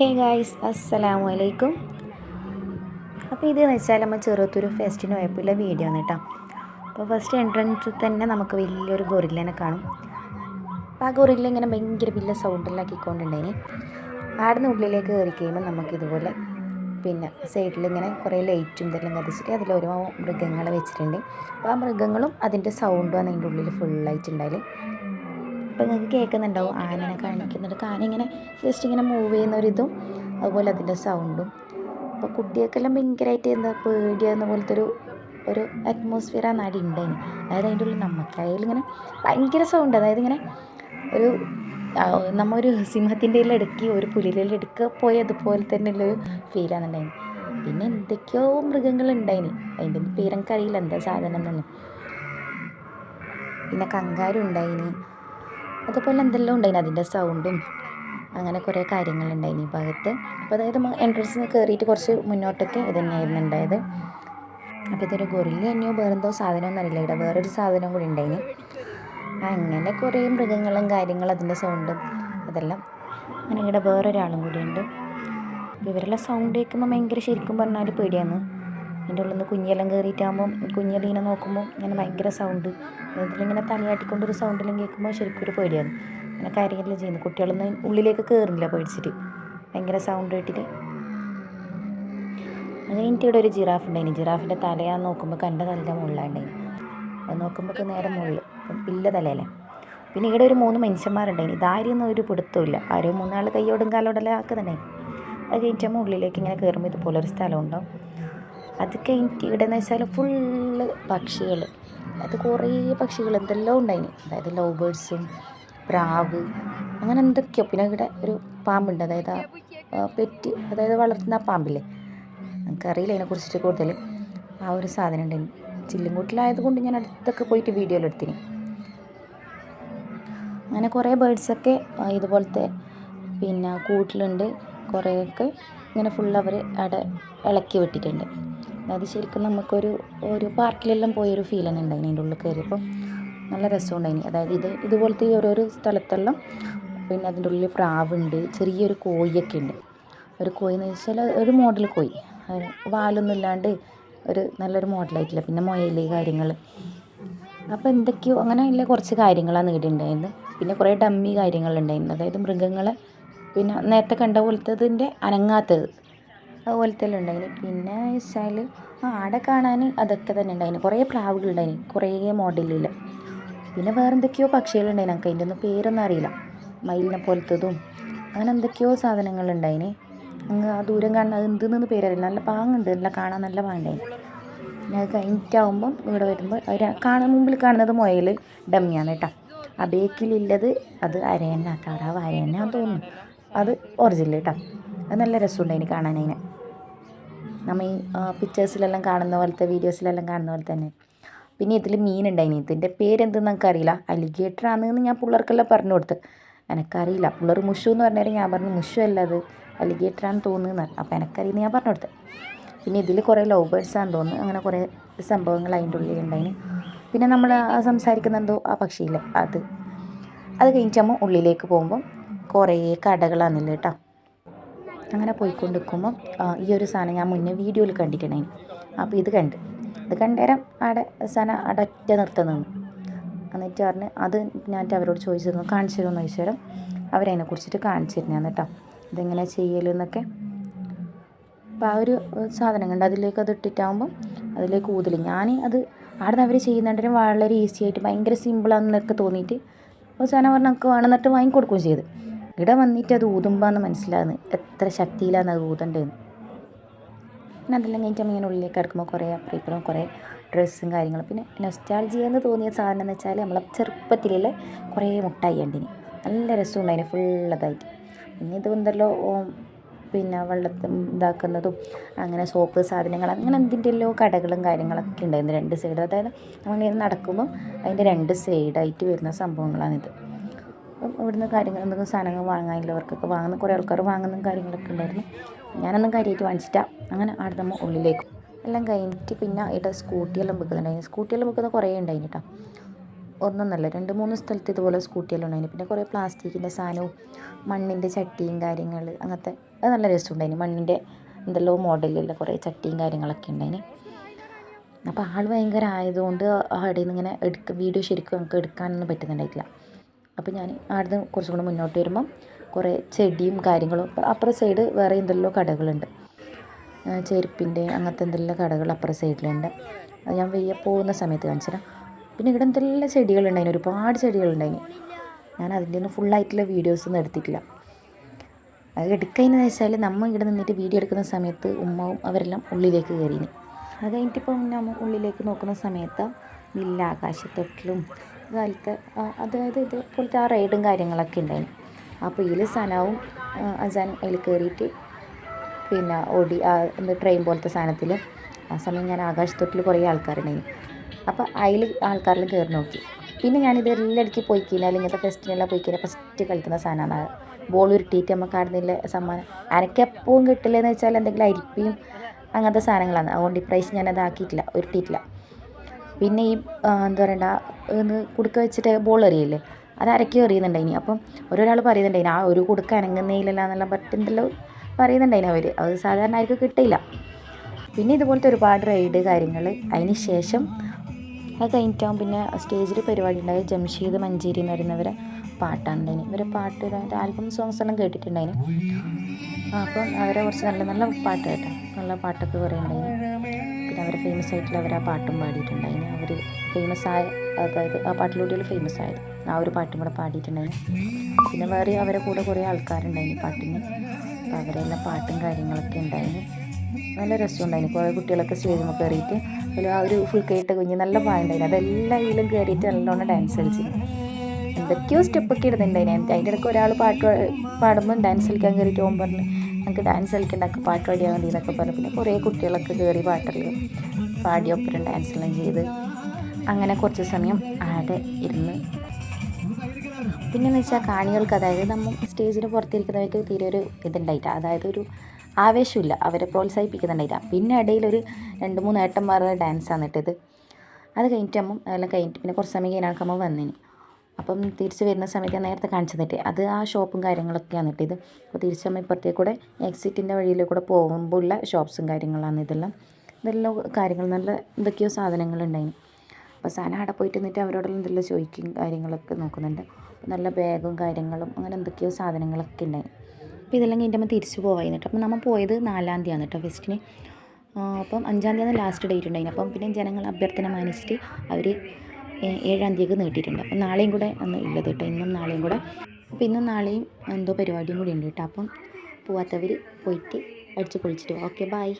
Hey guys അസ്സലാമു അലൈക്കും അപ്പോൾ ഇതെന്ന് വെച്ചാൽ നമ്മൾ ചെറുത്തൊരു ഫെസ്റ്റിന് പോയപ്പോൾ വീഡിയോ ആണ് കേട്ടോ അപ്പോൾ ഫസ്റ്റ് എൻട്രൻസിൽ തന്നെ നമുക്ക് വലിയൊരു ഗൊറില്ലനെ കാണും. അപ്പോൾ ആ ഗൊറില്ല ഇങ്ങനെ ഭയങ്കര വലിയ സൗണ്ടിലാക്കിക്കൊണ്ടുണ്ടായിന് ആടുന്ന ഉള്ളിലേക്ക് കയറി കഴിയുമ്പോൾ നമുക്ക് ഇതുപോലെ പിന്നെ സൈഡിൽ ഇങ്ങനെ കുറേ ലൈറ്റും ഇതെല്ലാം കത്തിച്ചിട്ട് അതിൽ ഓരോ മൃഗങ്ങളെ വെച്ചിട്ടുണ്ട്. അപ്പോൾ ആ മൃഗങ്ങളും അതിന്റെ സൗണ്ടും അതിന്റെ ഉള്ളിൽ ഫുള്ളായിട്ടുണ്ടായാൽ അപ്പോൾ നിങ്ങൾക്ക് കേൾക്കുന്നുണ്ടാവും. ആനനെ കാണിക്കുന്നുണ്ട്. ആന ഇങ്ങനെ ജസ്റ്റ് ഇങ്ങനെ മൂവ് ചെയ്യുന്ന ഒരിതും അതുപോലെ അതിന്റെ സൗണ്ടും അപ്പോൾ കുട്ടികൾക്കെല്ലാം ഭയങ്കരമായിട്ട് എന്താ പേടിയാകുന്ന പോലത്തെ ഒരു ഒരു അറ്റ്മോസ്ഫിയർ ആണ് അടി ഉണ്ടായിന് അതായത് അതിന്റെ ഉള്ളിൽ നമുക്കായാലും ഇങ്ങനെ ഭയങ്കര സൗണ്ട് അതായത് ഇങ്ങനെ ഒരു നമ്മ ഒരു സിംഹത്തിന്റെ ഇടയ്ക്ക് ഒരു പുലിയിലെല്ലാം എടുക്കുക പോയി അതുപോലെ തന്നെ തന്നെയുള്ളൊരു ഫീലാണ് ഉണ്ടായിന്. പിന്നെ എന്തൊക്കെയോ മൃഗങ്ങളുണ്ടായിന് അതിന്റെ പേരെനിക്കറിയില്ല. എന്താ സാധനം എന്നൊന്നും. പിന്നെ കങ്കാരും ഉണ്ടായിന്. അതുപോലെ എന്തെല്ലാം ഉണ്ടായിന് അതിന്റെ സൗണ്ടും അങ്ങനെ കുറേ കാര്യങ്ങളുണ്ടായിന് ഈ ഭാഗത്ത്. അപ്പോൾ അതായത് എൻട്രൻസ് കയറിയിട്ട് കുറച്ച് മുന്നോട്ടൊക്കെ ഇത് തന്നെയായിരുന്നു ഉണ്ടായത്. അപ്പോൾ ഇതൊരു ഗൊറില്ല തന്നെയോ വേറെന്തോ സാധനമൊന്നും അറിയില്ല ഇവിടെ വേറൊരു സാധനം കൂടി ഉണ്ടായിന്. അങ്ങനെ കുറേ മൃഗങ്ങളും കാര്യങ്ങളും അതിന്റെ സൗണ്ടും അതെല്ലാം അങ്ങനെ ഇവിടെ വേറൊരാളും കൂടിയുണ്ട് ഇവരെല്ലാം സൗണ്ട് കേൾക്കുമ്പോൾ ഭയങ്കര ശരിക്കും പറഞ്ഞാൽ പേടിയാണ്. അതിന്റെ ഉള്ളിൽ നിന്ന് കുഞ്ഞിയെല്ലാം കയറിയിട്ടാകുമ്പം കുഞ്ഞെല്ലാം നോക്കുമ്പോൾ ഇങ്ങനെ ഭയങ്കര സൗണ്ട് ഇതിലിങ്ങനെ തലയാട്ടിക്കൊണ്ടൊരു സൗണ്ടെല്ലാം കേൾക്കുമ്പോൾ ശരിക്കും ഒരു പേടിയാണ്. അങ്ങനെ കാര്യങ്ങളെല്ലാം ചെയ്യുന്നു? കുട്ടികളൊന്നും ഉള്ളിലേക്ക് കയറുന്നില്ല പേടിച്ചിട്ട്. ഭയങ്കര സൗണ്ട് കേട്ടിട്ട്. അത് കഴിഞ്ഞിട്ട് ഇവിടെ ഒരു ജിറാഫ് ഉണ്ടായിന്. ജിറാഫിന്റെ തലയാന്ന് നോക്കുമ്പോൾ കണ്ട തലയുടെ മുകളിലുണ്ടായിന്. അത് നോക്കുമ്പോൾ നേരെ മുകളിൽ. ഇല്ല തലയല്ലേ. പിന്നെ ഇവിടെ ഒരു മൂന്ന് മനുഷ്യന്മാരുണ്ടായിന്. ഇതാരെയൊന്നും ഒരു പിടുത്തമില്ല ആരോ മൂന്നാൾ കൈയോടും കാലോടെല്ലാം ആക്കുന്നുണ്ടായി അത് കഴിഞ്ഞിട്ട് ഉള്ളിലേക്ക് ഇങ്ങനെ കയറുമ്പോൾ ഇതുപോലെ ഒരു സ്ഥലം അത് കഴിഞ്ഞിട്ട് ഇവിടെ എന്ന് വെച്ചാൽ ഫുള്ള് പക്ഷികൾ അത് കുറേ പക്ഷികൾ എന്തെല്ലാം ഉണ്ടായിന്. അതായത് ലവ് ബേഡ്സും പ്രാവ് അങ്ങനെ എന്തൊക്കെയോ. പിന്നെ ഇവിടെ ഒരു പാമ്പുണ്ട്. അതായത് ആ പെറ്റ് അതായത് വളർത്തുന്ന ആ പാമ്പില്ലേ? എനിക്കറിയില്ല അതിനെക്കുറിച്ചിട്ട് കൂടുതൽ ആ ഒരു സാധനം ഉണ്ട് ചില്ലുംകൂട്ടിലായതുകൊണ്ട് ഞാൻ അടുത്തൊക്കെ പോയിട്ട് വീഡിയോയിൽ എടുത്തിന്. അങ്ങനെ കുറേ ബേഡ്സൊക്കെ ഇതുപോലത്തെ പിന്നെ കൂട്ടിലുണ്ട്. കുറേയൊക്കെ ഇങ്ങനെ ഫുൾ അവർ അവിടെ ഇളക്കി വിട്ടിട്ടുണ്ട് അതായത് ശരിക്കും നമുക്കൊരു ഒരു പാർക്കിലെല്ലാം പോയൊരു ഫീൽ തന്നെ ഉണ്ടായിന് അതിന്റെ ഉള്ളിൽ കയറിയപ്പോൾ നല്ല രസമുണ്ടായിന് അതായത് ഇത് ഇതുപോലത്തെ ഓരോരോ സ്ഥലത്തെല്ലാം പിന്നെ അതിന്റെ ഉള്ളിൽ പ്രാവുണ്ട് ചെറിയൊരു കോഴിയൊക്കെ ഉണ്ട്. ഒരു കോഴി എന്ന് വെച്ചാൽ ഒരു മോഡൽ കോഴി. അത് വാലൊന്നും ഇല്ലാണ്ട് ഒരു നല്ലൊരു മോഡലായിട്ടില്ല പിന്നെ മൊയൽ കാര്യങ്ങൾ. അപ്പോൾ എന്തൊക്കെയോ അങ്ങനെ ഇല്ല കുറച്ച് കാര്യങ്ങളാണ് നേടിയിട്ടുണ്ടായിരുന്നത് പിന്നെ കുറേ ഡമ്മി കാര്യങ്ങളുണ്ടായിരുന്നു അതായത് മൃഗങ്ങളെ പിന്നെ നേരത്തെ കണ്ട പോലത്തതിന്റെ അനങ്ങാത്തത്. അതുപോലത്തെ എല്ലാം ഉണ്ടായിന്. പിന്നെ വെച്ചാൽ ആ ആടെ കാണാൻ അതൊക്കെ തന്നെ ഉണ്ടായിന്. കുറേ പ്രാവുകളുണ്ടായിന് കുറേ മോഡലിൽ. പിന്നെ വേറെ എന്തൊക്കെയോ പക്ഷികളുണ്ടായിന് എനിക്ക് അതിന്റെ ഒന്നും പേരൊന്നും അറിയില്ല. മയിലിനെ പോലത്തതും അങ്ങനെ എന്തൊക്കെയോ സാധനങ്ങളുണ്ടായിന് അങ്ങ് ആ ദൂരം കാണുന്ന അത് എന്തെന്ന് പേരറിയില്ല. നല്ല പാങ്ങുണ്ട്. നല്ല കാണാൻ നല്ല പാങ്ങുണ്ടായിന്. പിന്നെ അത് കഴിഞ്ഞിട്ടാവുമ്പം ഇവിടെ വരുമ്പോൾ അവർ കാണാൻ മുമ്പിൽ കാണുന്നത് മുയൽ ഡമ്മിയാണ് കേട്ടോ. ആ ബേക്കിലുള്ളത് അത് അരയന്ന. താറാവ് അരയന്നാന്ന് തോന്നുന്നു. അത് ഒറിജിനൽ കേട്ടോ. അത് നല്ല രസമുണ്ടായിന് കാണാൻ അതിനെ. നമ്മൾ ഈ പിക്ചേഴ്സിലെല്ലാം കാണുന്ന പോലത്തെ വീഡിയോസിലെല്ലാം കാണുന്ന പോലെ തന്നെ. പിന്നെ ഇതിൽ മീനുണ്ടായിന്. ഇതിന്റെ പേരെന്തെന്ന് എനിക്കറിയില്ല അലിഗേറ്റർ ആണെന്ന് ഞാൻ പിള്ളേർക്കെല്ലാം പറഞ്ഞു കൊടുത്ത്. എനിക്കറിയില്ല. പിള്ളേർ മുഷു എന്ന് പറഞ്ഞാൽ ഞാൻ പറഞ്ഞു മുഷു അല്ല അത്. അലിഗേറ്റർ ആണെന്ന് തോന്നുന്നത് അപ്പോൾ എനിക്കറിയുന്ന ഞാൻ പറഞ്ഞു കൊടുത്ത്. പിന്നെ ഇതിൽ കുറേ ലവ് ബേഡ്സ് ആണെന്ന് തോന്നുന്നു. അങ്ങനെ കുറേ സംഭവങ്ങൾ അതിന്റെ ഉള്ളിലുണ്ടായിന് പിന്നെ നമ്മൾ സംസാരിക്കുന്ന എന്തോ ആ പക്ഷിയില്ലേ? അത്. അത് കഴിഞ്ഞിട്ടാകുമ്പോൾ ഉള്ളിലേക്ക് പോകുമ്പം കുറേ കടകളാണെന്നില്ല കേട്ടോ അങ്ങനെ പോയിക്കൊണ്ട് നിൽക്കുമ്പം ഈ ഒരു സാധനം ഞാൻ മുന്നേ വീഡിയോയിൽ കണ്ടിട്ടുണ്ടായി അപ്പോൾ ഇത് കണ്ട്. ഇത് കണ്ടേരം അവിടെ സാധനം അവിടെ ഒറ്റ നിർത്തം എന്നിട്ട് പറഞ്ഞ് അത് ഞാൻ അവരോട് ചോദിച്ചിരുന്നു കാണിച്ചു തരുമെന്ന് ചോദിച്ചേരം അവരതിനെ കുറിച്ചിട്ട് കാണിച്ചിരുന്നു കേട്ടോ. ഇതെങ്ങനെ ചെയ്യലെന്നൊക്കെ. അപ്പോൾ ആ ഒരു സാധനം കണ്ട് അതിലേക്ക് അത് ഇട്ടിട്ടാകുമ്പം അതിലേക്ക് ഊതിൽ. ഞാൻ അത് അവിടെ അവർ ചെയ്യുന്നുണ്ടെങ്കിൽ വളരെ ഈസി ആയിട്ട് ഭയങ്കര സിമ്പിളാണെന്നൊക്കെ തോന്നിയിട്ട് അപ്പോൾ സാധനം പറഞ്ഞ് നമുക്ക് വേണമെന്നിട്ട് വാങ്ങിക്കൊടുക്കുകയും ചെയ്ത്. ഇവിടെ വന്നിട്ട് അത് ഊതുമ്പോൾ മനസ്സിലാകുന്നത് എത്ര ശക്തിയിലാണ് അത് ഊതണ്ടേന്ന്. പിന്നെ അതെല്ലാം കഴിഞ്ഞിട്ട് ഇങ്ങനെ ഉള്ളിലേക്ക് കിടക്കുമ്പോൾ കുറേ അപ്പറിപ്പുറം കുറേ ഡ്രസ്സും കാര്യങ്ങളും. പിന്നെ നൊസ്റ്റാൾജിയ എന്ന് തോന്നിയ സാധനം എന്ന് വെച്ചാൽ നമ്മളെ ചെറുപ്പത്തിലുള്ള കുറേ മുട്ടായി ഉണ്ടിന് നല്ല രസമുണ്ടായിന് ഫുള്ളതായിട്ട്. പിന്നെ ഇത് എന്തല്ലോ പിന്നെ വെള്ളത്തിൽ ഇതാക്കുന്നതും അങ്ങനെ സോപ്പ് സാധനങ്ങൾ അങ്ങനെ എന്തിന്റെല്ലോ കടകളും കാര്യങ്ങളൊക്കെ ഉണ്ടായിരുന്നു രണ്ട് സൈഡ് അതായത് നമ്മളിങ്ങനെ നടക്കുമ്പോൾ അതിന്റെ രണ്ട് സൈഡായിട്ട് വരുന്ന സംഭവങ്ങളാണിത്. ഇവിടുന്ന് കാര്യങ്ങൾ എന്തെങ്കിലും സാധനങ്ങൾ വാങ്ങാനുള്ളവർക്കൊക്കെ വാങ്ങുന്ന കുറേ ആൾക്കാർ വാങ്ങുന്ന കാര്യങ്ങളൊക്കെ ഉണ്ടായിരുന്നു. ഞാനൊന്നും കാര്യമായിട്ട് വാങ്ങിച്ചിട്ടാ അങ്ങനെ അവിടെ നമ്മൾ ഉള്ളിലേക്ക്. എല്ലാം കഴിഞ്ഞിട്ട് പിന്നെ ഇവിടെ സ്കൂട്ടിയെല്ലാം വെക്കുന്നുണ്ടായിരുന്നു. സ്കൂട്ടിയെല്ലാം വെക്കുന്ന കുറേ ഉണ്ടായിരുന്നു കേട്ടോ ഒന്നൊന്നല്ല രണ്ട് മൂന്ന് സ്ഥലത്ത് ഇതുപോലെ സ്കൂട്ടിയെല്ലാം ഉണ്ടായിരുന്നു പിന്നെ കുറേ പ്ലാസ്റ്റിക്കിന്റെ സാധനവും മണ്ണിന്റെ ചട്ടിയും കാര്യങ്ങൾ അങ്ങനത്തെ അത് നല്ല രസമുണ്ടായിന് മണ്ണിന്റെ എന്തെല്ലോ മോഡലിലുള്ള കുറേ ചട്ടിയും കാര്യങ്ങളൊക്കെ ഉണ്ടായിന്. അപ്പോൾ ആൾ ഭയങ്കര ആയതുകൊണ്ട് അവിടെ നിന്ന് ഇങ്ങനെ എടുക്ക വീഡിയോ ശരിക്കും നമുക്ക് എടുക്കാനൊന്നും പറ്റുന്നുണ്ടായിട്ടില്ല. അപ്പോൾ ഞാൻ അവിടുന്ന് കുറച്ചും കൂടെ മുന്നോട്ട് വരുമ്പം കുറേ ചെടിയും കാര്യങ്ങളും അപ്പുറം സൈഡ് വേറെ എന്തെല്ലോ കടകളുണ്ട്. ചെരുപ്പിന്റെ അങ്ങനത്തെ എന്തെല്ലാം കടകൾ അപ്പുറം സൈഡിലുണ്ട്. അത് ഞാൻ വെയ്യ പോകുന്ന സമയത്ത് കാണിച്ചുതരാം. പിന്നെ ഇവിടെ എന്തെല്ലാം ചെടികളുണ്ടായിന്? ഒരുപാട് ചെടികളുണ്ടായിന്. ഞാൻ അതിന്റെ ഒന്നും ഫുള്ളായിട്ടുള്ള വീഡിയോസൊന്നും എടുത്തിട്ടില്ല. അത് എടുക്കുന്നതെന്ന് വെച്ചാൽ നമ്മൾ ഇവിടെ നിന്നിട്ട് വീഡിയോ എടുക്കുന്ന സമയത്ത് ഉമ്മവും അവരെല്ലാം ഉള്ളിലേക്ക് കയറിയിന് അത് കഴിഞ്ഞിട്ടിപ്പം നമ്മൾ ഉള്ളിലേക്ക് നോക്കുന്ന സമയത്ത് നില്ല ആകാശത്തൊട്ടിലും കാലത്ത് അതായത് ഇതേപോലത്തെ ആ റൈഡും കാര്യങ്ങളൊക്കെ ഉണ്ടായിന്. അപ്പോൾ ഇതിൽ സനാവും അസാനും അതിൽ കയറിയിട്ട് പിന്നെ ഓടി ആ എന്താ ട്രെയിൻ പോലത്തെ സാധനത്തിൽ ആ സമയം ഞാൻ ആകാശത്തൊട്ടിൽ കുറേ ആൾക്കാരുണ്ടായിരുന്നു അപ്പോൾ അതിൽ ആൾക്കാരിൽ കയറി നോക്കി. പിന്നെ ഞാനിത് എല്ലായിടയ്ക്ക് പോയി കഴിഞ്ഞാൽ ഇങ്ങനത്തെ ഫെസ്റ്റിനെല്ലാം പോയി കഴിഞ്ഞാൽ ഫസ്റ്റ് കളിക്കുന്ന സാധനമാണ് ബോൾ ഉരുട്ടിയിട്ട് നമുക്ക് ആടുന്നില്ല സമ്മാനം. അനക്കെപ്പോഴും കിട്ടില്ലെന്ന് വെച്ചാൽ എന്തെങ്കിലും അരിപ്പിയും അങ്ങനത്തെ സാധനങ്ങളാണ്. അതുകൊണ്ട് ഇപ്രാവശ്യം ഞാനത് ആക്കിയിട്ടില്ല ഉരുട്ടിയിട്ടില്ല പിന്നെ ഈ എന്താ പറയണ്ട ഒന്ന് കുടുക്ക വെച്ചിട്ട് ബോൾ എറിയില്ലേ? അത് അരക്കി എറിയുന്നുണ്ടായിനി അപ്പം ഓരോരാൾ പറയുന്നുണ്ടായിനി ആ ഒരു കുടുക്ക അനങ്ങുന്നേയില്ല എന്നെല്ലാം പറ്റുന്നല്ലോ പറയുന്നുണ്ടായിനി അവർ അത് സാധാരണ ആർക്കും കിട്ടില്ല പിന്നെ ഇതുപോലത്തെ ഒരുപാട് റൈഡ് കാര്യങ്ങൾ. അതിന് ശേഷം അത് കഴിഞ്ഞിട്ടാവും പിന്നെ സ്റ്റേജിൽ പരിപാടി ഉണ്ടായി ജംഷീദ് മഞ്ചേരി എന്ന് പറയുന്നവരെ പാട്ടാണ്ടായിന് ഇവരെ പാട്ട് ആൽബം സോങ്സ് എല്ലാം കേട്ടിട്ടുണ്ടായിന്. അപ്പം അവരെ കുറച്ച് നല്ല നല്ല പാട്ട് കേട്ടോ നല്ല പാട്ടൊക്കെ ഉണ്ടായിന് പിന്നെ അവർ ഫേമസ് ആയിട്ടുള്ള അവർ ആ പാട്ടും പാടിയിട്ടുണ്ടായിന് അവർ ഫേമസ് ആയ അതായത് ആ പാട്ടിലൂടെയുള്ള ഫേമസ് ആയത്. ആ ഒരു പാട്ടും കൂടെ പാടിയിട്ടുണ്ടായിന് പിന്നെ വേറെ അവരെ കൂടെ കുറേ ആൾക്കാരുണ്ടായിന് പാട്ടിന്. അപ്പോൾ അവരെല്ലാം പാട്ടും കാര്യങ്ങളൊക്കെ ഉണ്ടായിന് നല്ല രസമുണ്ടായിന് കുറേ കുട്ടികളൊക്കെ സ്റ്റേജിൽ കയറിയിട്ട് അതിൽ ആ ഒരു ഫുൾ കേട്ട കുഞ്ഞ് നല്ല പാടുണ്ടായിന് അതെല്ലാം ഇതിലും കയറിയിട്ട് നല്ലോണം ഡാൻസ് കളിച്ചിരുന്നു എന്തൊക്കെയോ സ്റ്റെപ്പൊക്കെ ഇടുന്നുണ്ടായിന് അതിന്റെ ഇടയ്ക്ക് ഒരാൾ പാട്ട് പാടുമ്പോൾ ഡാൻസ് കളിക്കാൻ കയറിയിട്ട് പോകുമ്പോൾ പറഞ്ഞു ഞങ്ങൾക്ക് ഡാൻസ് കളിക്കണ്ടൊക്കെ പാട്ട് പാടിയാൽ മതി എന്നൊക്കെ പറഞ്ഞു. പിന്നെ കുറേ കുട്ടികളൊക്കെ കയറി പാട്ടെല്ലാം പാടി ഒപ്പരം ഡാൻസ് എല്ലാം ചെയ്ത് അങ്ങനെ കുറച്ച് സമയം ആടെ ഇരുന്ന്. പിന്നെന്ന് വെച്ചാൽ കാണികൾക്ക് അതായത് നമ്മൾ സ്റ്റേജിന് പുറത്തിരിക്കുന്നവർക്ക് തീരെ ഒരു ഇതുണ്ടായിട്ട അതായത് ഒരു ആവേശമില്ല. അവരെ പ്രോത്സാഹിപ്പിക്കുന്നുണ്ടായില്ല. പിന്നെ ഇടയിൽ ഒരു രണ്ട് മൂന്ന് ഏട്ടന്മാരുടെ ഡാൻസാണ് ഇട്ടത്. അത് കഴിഞ്ഞിട്ടാകുമ്പം അതെല്ലാം കഴിഞ്ഞിട്ട് പിന്നെ കുറച്ച് സമയം കഴിഞ്ഞാൽ വന്നിന്. അപ്പം തിരിച്ച് വരുന്ന സമയത്ത് നേരത്തെ കാണിച്ചു തന്നിട്ട് അത് ആ ഷോപ്പും കാര്യങ്ങളൊക്കെയാണ് ഇത്. അപ്പോൾ തിരിച്ച് നമ്മൾ ഇപ്പുറത്തേക്ക് കൂടെ എക്സിറ്റിന്റെ വഴിയിൽ കൂടെ പോകുമ്പോൾ ഉള്ള ഷോപ്സും കാര്യങ്ങളാണ് ഇതെല്ലാം. ഇതെല്ലാം കാര്യങ്ങൾ നല്ല എന്തൊക്കെയോ സാധനങ്ങളുണ്ടായിന്. അപ്പോൾ സാധനം അവിടെ പോയിട്ട് നിന്നിട്ട് അവരോടെല്ലാം എന്തെല്ലാം ചോദിക്കും കാര്യങ്ങളൊക്കെ നോക്കുന്നുണ്ട്. നല്ല ബാഗും കാര്യങ്ങളും അങ്ങനെ എന്തൊക്കെയോ സാധനങ്ങളൊക്കെ ഉണ്ടായി. അപ്പോൾ ഇതെല്ലാം കഴിഞ്ഞിട്ട് നമ്മൾ തിരിച്ച് പോവായിരുന്നു അപ്പം നമ്മൾ പോയത് നാലാം തീയതിയാണ് കേട്ടോ ഫെസ്റ്റിന്. അപ്പം അഞ്ചാം തീയതി ലാസ്റ്റ് ഡേറ്റ് ഉണ്ടായിരുന്നു അപ്പം പിന്നെ ജനങ്ങൾ അഭ്യർത്ഥന മാനിച്ചിട്ട് അവർ ഏഴാം തീയതിക്ക് നീട്ടിയിട്ടുണ്ട്. അപ്പം നാളെയും കൂടെ അന്ന് ഉള്ളത് കേട്ടോ. ഇന്നും നാളെയും കൂടെ. അപ്പോൾ ഇന്നും നാളെയും എന്തോ പരിപാടിയും കൂടി ഉണ്ട് കേട്ടോ. അപ്പം പോവാത്തവർ പോയിട്ട് അടിച്ച് പൊളിച്ചിട്ട് ഓക്കെ ബായ്